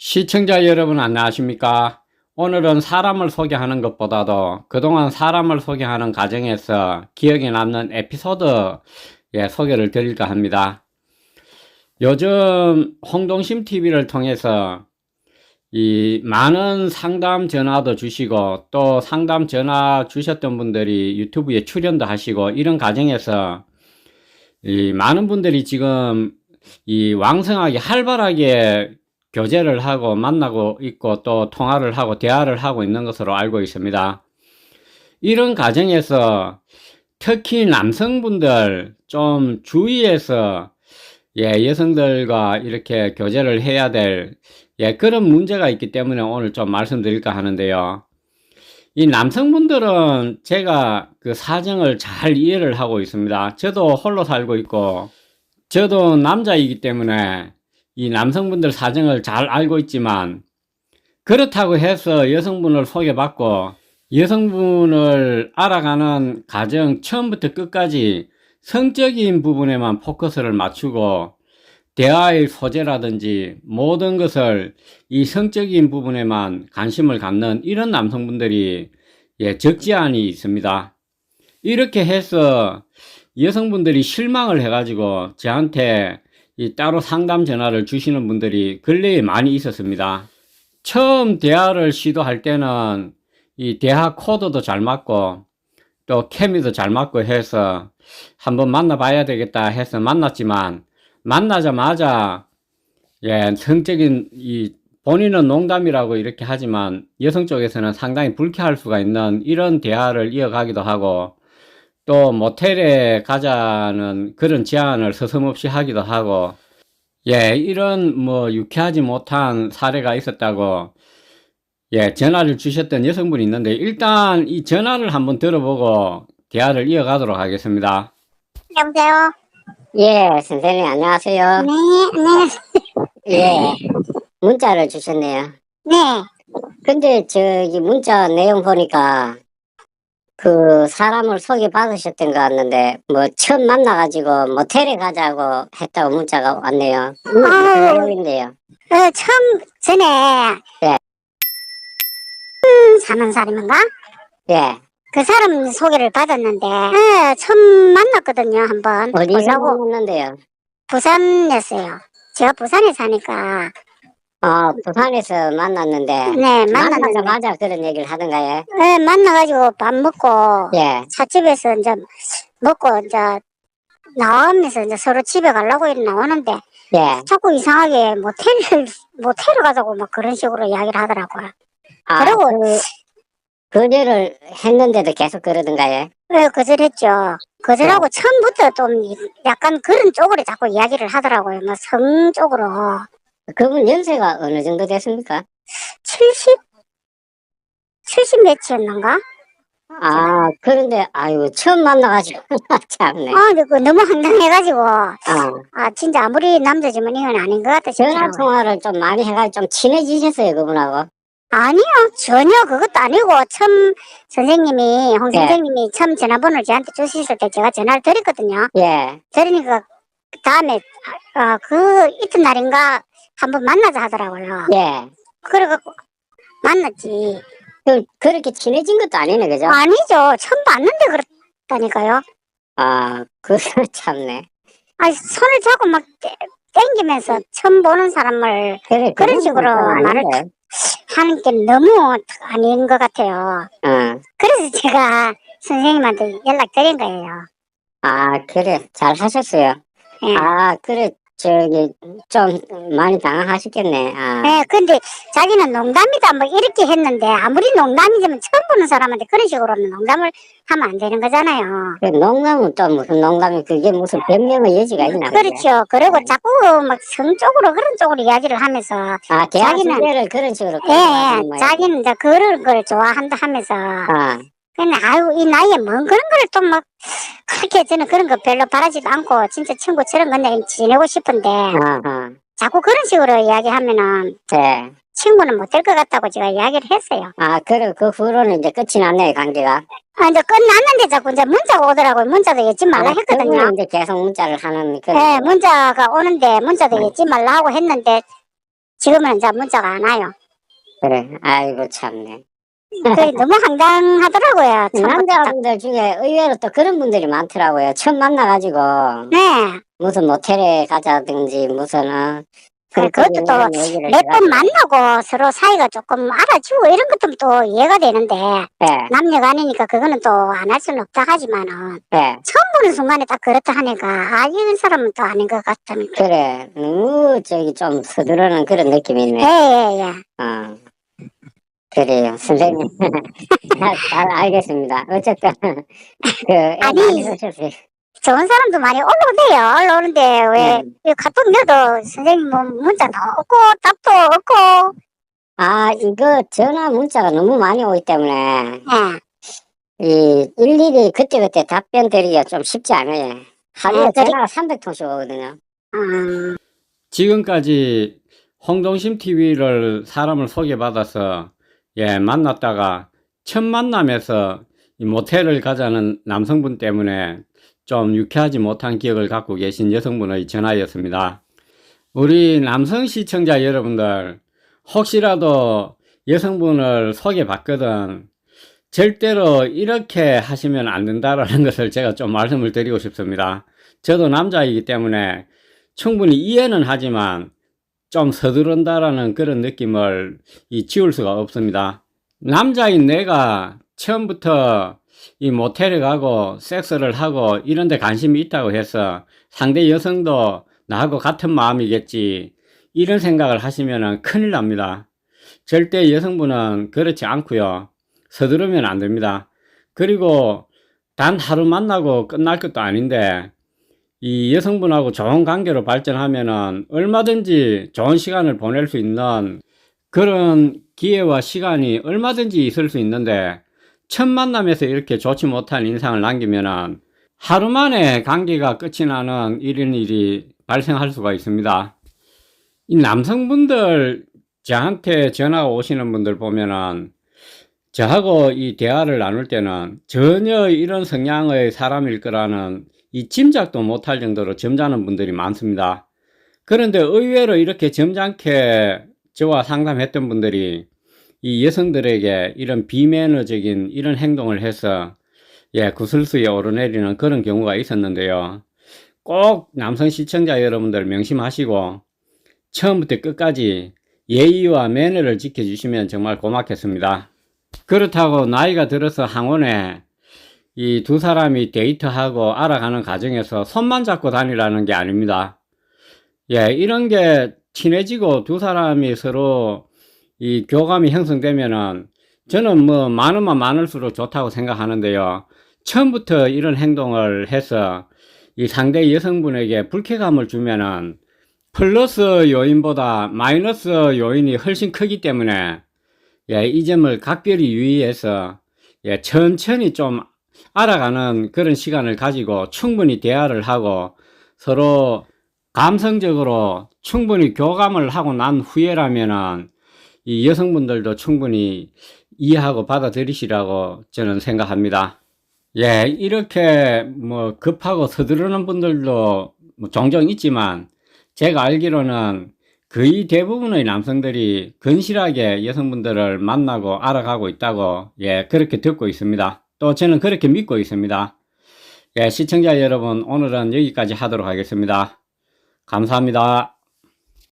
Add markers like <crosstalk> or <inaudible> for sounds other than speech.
시청자 여러분 안녕하십니까? 오늘은 사람을 소개하는 것보다도 그동안 사람을 소개하는 과정에서 기억에 남는 에피소드 예, 소개를 드릴까 합니다. 요즘 홍동심 TV를 통해서 이 많은 상담 전화도 주시고 또 상담 전화 주셨던 분들이 유튜브에 출연도 하시고 이런 과정에서 이 많은 분들이 지금 이 왕성하게 활발하게 교제를 하고 만나고 있고 또 통화를 하고 대화를 하고 있는 것으로 알고 있습니다. 이런 과정에서 특히 남성분들 좀 주의해서 예, 여성들과 이렇게 교제를 해야 될 예, 그런 문제가 있기 때문에 오늘 좀 말씀드릴까 하는데요. 이 남성분들은 제가 그 사정을 잘 이해를 하고 있습니다. 저도 홀로 살고 있고, 저도 남자이기 때문에 이 남성분들 사정을 잘 알고 있지만, 그렇다고 해서 여성분을 소개받고, 여성분을 알아가는 과정 처음부터 끝까지 성적인 부분에만 포커스를 맞추고, 대화의 소재라든지 모든 것을 이 성적인 부분에만 관심을 갖는 이런 남성분들이 예, 적지 않이 있습니다. 이렇게 해서 여성분들이 실망을 해가지고 저한테 이 따로 상담 전화를 주시는 분들이 근래에 많이 있었습니다. 처음 대화를 시도할 때는 이 대화 코드도 잘 맞고 또 케미도 잘 맞고 해서 한번 만나봐야 되겠다 해서 만났지만 만나자마자 예, 성적인 이 본인은 농담이라고 이렇게 하지만 여성 쪽에서는 상당히 불쾌할 수가 있는 이런 대화를 이어가기도 하고 또 모텔에 가자는 그런 제안을 서슴없이 하기도 하고 예, 이런 뭐 유쾌하지 못한 사례가 있었다고 예, 전화를 주셨던 여성분이 있는데 일단 이 전화를 한번 들어보고 대화를 이어가도록 하겠습니다. 여보세요? 예, 선생님 안녕하세요. 네, 안녕하세요. 예, 문자를 주셨네요. 네, 근데 저기 문자 내용 보니까 그 사람을 소개받으셨던 것 같는데 뭐 처음 만나가지고 모텔에 가자고 했다고 문자가 왔네요. 음, 아유. 내용인데요. 어, 처음 전에 네. 음, 사는 사람인가? 예, 그 사람 소개를 받았는데 어, 처음 만났거든요, 한번. 어디서 보려고 만났는데요? 부산이었어요. 제가 부산에 사니까 어, 부산에서 만났는데 네, 만났는데 만나자마자 그런 얘기를 하던가요? 네, 만나가지고 밥 먹고 예, 찻집에서 이제 먹고 이제 나오면서 이제 서로 집에 가려고 이렇게 나오는데 예. 자꾸 이상하게 모텔을 모텔을 가자고 막 그런 식으로 이야기를 하더라고요. 아, 그리고 그, 거절을 했는데도 계속 그러던가요? 네, 거절했죠. 거절하고 처음부터 좀 이- 약간 그런 쪽으로 자꾸 이야기를 하더라고요. 뭐 성 쪽으로. 그분 연세가 어느 정도 됐습니까? 70? 70 몇이었는가? 아, 그런데, 아유, 처음 만나가지고, <laughs> 참네. 아, 근데 그 너무 황당해가지고, 어, 아, 진짜 아무리 남자지만 이건 아닌 것 같다 전화 싶더라고요. 통화를 좀 많이 해가지고 좀 친해지셨어요, 그분하고. 아니요, 전혀 그것도 아니고, 처음 선생님이, 홍 네. 선생님이 처음 전화번호를 저한테 주셨을 때 제가 전화를 드렸거든요. 예, 그러니까, 그 다음에, 아, 그 이튿날인가 한번 만나자 하더라고요. 예. 그래갖고, 만났지. 그, 그렇게 친해진 것도 아니네, 그죠? 아니죠. 처음 봤는데 그렇다니까요. 아, 그, <laughs> 참네. 아니, 손을 잡고 막 떼- 땡기면서 처음 보는 사람을 그래, 그런 식으로 좀 말을 아닌데. 하는 게 너무 아닌 것 같아요. 어. 그래서 제가 선생님한테 연락드린 거예요. 아, 그래, 잘 하셨어요. 예. 아, 그래, 저기, 좀 많이 당황하셨겠네. 아, 네, 근데 자기는 농담이다 뭐 이렇게 했는데 아무리 농담이지만 처음 보는 사람한테 그런 식으로는 농담을 하면 안 되는 거잖아요. 그 농담은 또 무슨 농담이, 그게 무슨 변명의 여지가 있나? 그렇죠. 그리고 자꾸 막 성적으로 그런 쪽으로 이야기를 하면서 아, 대화 자기는- 그런 식으로. 예, 예. 자기는 이제 그런 걸 좋아한다 하면서 아, 근데 아유 이 나이에 뭔 그런 걸또막 그렇게 저는 그런 거 별로 바라지도 않고 진짜 친구처럼 그냥 지내고 싶은데 아, 아. 자꾸 그런 식으로 이야기하면은 네. 친구는 못 될 것 같다고 제가 이야기를 했어요. 아, 그래, 그 후로는 이제 끝이 났네요, 관계가. 아, 이제 끝났는데 자꾸 이제 문자가 오더라고요. 문자도 잊지 말라 아, 했거든요. 이제 계속 문자를 하는 그런. 네, 문자가 오는데 문자도 잊지 말라 하고 했는데 지금은 이제 문자가 안 와요. 그래. 아이고 참네. 그 너무 황당하더라고요. 처음부터. 남자분들 중에 의외로 또 그런 분들이 많더라고요. 처음 만나가지고 네. 무슨 모텔에 가자든지 무슨 어, 그래, 그것도 또 몇 번 만나고 서로 사이가 조금 알아주고 이런 것도 또 이해가 되는데 네, 남녀간이니까 그거는 또 안 할 수는 없다 하지만은 네. 처음 보는 순간에 딱 그렇다 하니까 아 이런 사람은 또 아닌 것 같다는 거. 그래. 너무 저기 좀 서두르는 그런 느낌이 있네. 예예예. 어. 그래요, 선생님. 잘, <laughs> 잘 알겠습니다. 어쨌든, <laughs> 그, 애 아니, 많이 쓰셨어요. 좋은 사람도 많이 올라오대요. 올라오는데 왜 음. 이 카톡 넣어도 선생님 뭐 문자도 없고 답도 없고. 아, 이거 전화 문자가 너무 많이 오기 때문에, 예. 이, 일일이 그때그때 답변 드리기가 좀 쉽지 않아요. 하루에 아? 전화가 300통씩 오거든요. 음, 지금까지 홍동심 TV를 사람을 소개받아서 예, 만났다가 첫 만남에서 이 모텔을 가자는 남성분 때문에 좀 유쾌하지 못한 기억을 갖고 계신 여성분의 전화였습니다. 우리 남성 시청자 여러분들 혹시라도 여성분을 소개받거든 절대로 이렇게 하시면 안 된다라는 <laughs> 것을 제가 좀 말씀을 드리고 싶습니다. 저도 남자이기 때문에 충분히 이해는 하지만 좀 서두른다라는 그런 느낌을 이 지울 수가 없습니다. 남자인 내가 처음부터 이 모텔에 가고 섹스를 하고 이런 데 관심이 있다고 해서 상대 여성도 나하고 같은 마음이겠지 이런 생각을 하시면 큰일 납니다. 절대 여성분은 그렇지 않고요. 서두르면 안 됩니다. 그리고 단 하루 만나고 끝날 것도 아닌데 이 여성분하고 좋은 관계로 발전하면은 얼마든지 좋은 시간을 보낼 수 있는 그런 기회와 시간이 얼마든지 있을 수 있는데 첫 만남에서 이렇게 좋지 못한 인상을 남기면은 하루 만에 관계가 끝이 나는 이런 일이 발생할 수가 있습니다. 이 남성분들 저한테 전화가 오시는 분들 보면은 저하고 이 대화를 나눌 때는 전혀 이런 성향의 사람일 거라는 이 짐작도 못할 정도로 점잖은 분들이 많습니다. 그런데 의외로 이렇게 점잖게 저와 상담했던 분들이 이 여성들에게 이런 비매너적인 이런 행동을 해서 예, 구슬수에 오르내리는 그런 경우가 있었는데요. 꼭 남성 시청자 여러분들 명심하시고 처음부터 끝까지 예의와 매너를 지켜주시면 정말 고맙겠습니다. 그렇다고 나이가 들어서 항원에 이 두 사람이 데이트하고 알아가는 과정에서 손만 잡고 다니라는 게 아닙니다. 예, 이런 게 친해지고 두 사람이 서로 이 교감이 형성되면은 저는 뭐 많으면 많을수록 좋다고 생각하는데요. 처음부터 이런 행동을 해서 이 상대 여성분에게 불쾌감을 주면은 플러스 요인보다 마이너스 요인이 훨씬 크기 때문에 예, 이 점을 각별히 유의해서 예, 천천히 좀 알아가는 그런 시간을 가지고 충분히 대화를 하고 서로 감성적으로 충분히 교감을 하고 난 후에라면은 이 여성분들도 충분히 이해하고 받아들이시라고 저는 생각합니다. 예, 이렇게 뭐 급하고 서두르는 분들도 뭐 종종 있지만 제가 알기로는 거의 대부분의 남성들이 건실하게 여성분들을 만나고 알아가고 있다고 예, 그렇게 듣고 있습니다. 또 저는 그렇게 믿고 있습니다. 예, 시청자 여러분, 오늘은 여기까지 하도록 하겠습니다. 감사합니다.